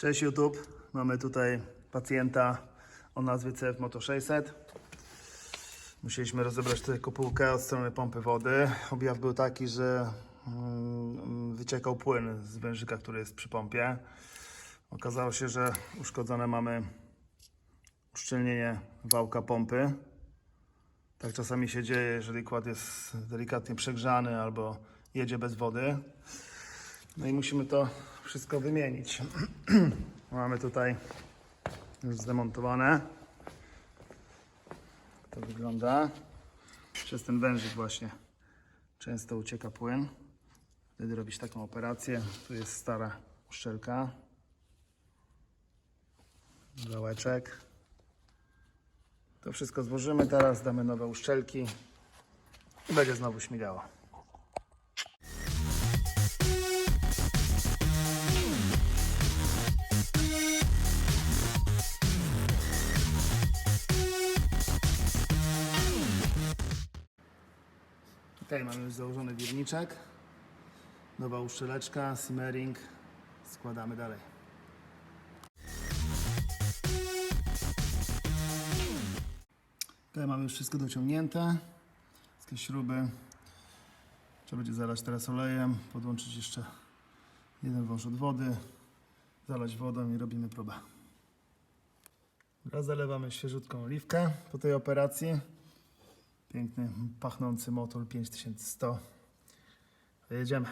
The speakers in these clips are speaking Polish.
Cześć YouTube, mamy tutaj pacjenta o nazwie CF Moto 600. Musieliśmy rozebrać tutaj kopułkę od strony pompy wody. Objaw był taki, że mm, wyciekał płyn z wężyka, który jest przy pompie. Okazało się, że uszkodzone mamy uszczelnienie wałka pompy. Tak czasami się dzieje, jeżeli kład jest delikatnie przegrzany albo jedzie bez wody. No i musimy to wszystko wymienić. Mamy tutaj już zdemontowane. To wygląda. Przez ten wężyk właśnie często ucieka płyn. Wtedy robić taką operację. Tu jest stara uszczelka. Gałeczek. To wszystko złożymy teraz, damy nowe uszczelki i będzie znowu śmigało. Tutaj mamy już założony wirniczek. Nowa uszczeleczka, simmering. Składamy dalej. Tutaj mamy już wszystko dociągnięte. Wszystkie śruby. Trzeba będzie zalać teraz olejem, podłączyć jeszcze jeden wąż od wody, zalać wodą i robimy próbę. Teraz zalewamy świeżutką oliwkę po tej operacji. Piękny, pachnący motor 5100. Jedziemy.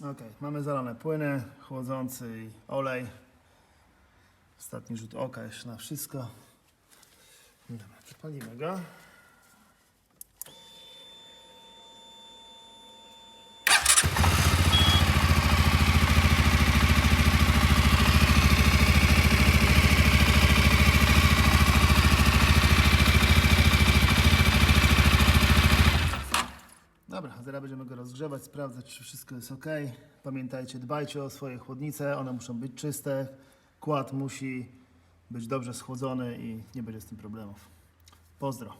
Ok, mamy zalane płyny, chłodzący i olej. Ostatni rzut oka jeszcze na wszystko. Dobra, zapalimy go. Dobra, a teraz będziemy go rozgrzewać, sprawdzać, czy wszystko jest ok. Pamiętajcie, dbajcie o swoje chłodnice, one muszą być czyste. Kład musi być dobrze schłodzony i nie będzie z tym problemów. Pozdro.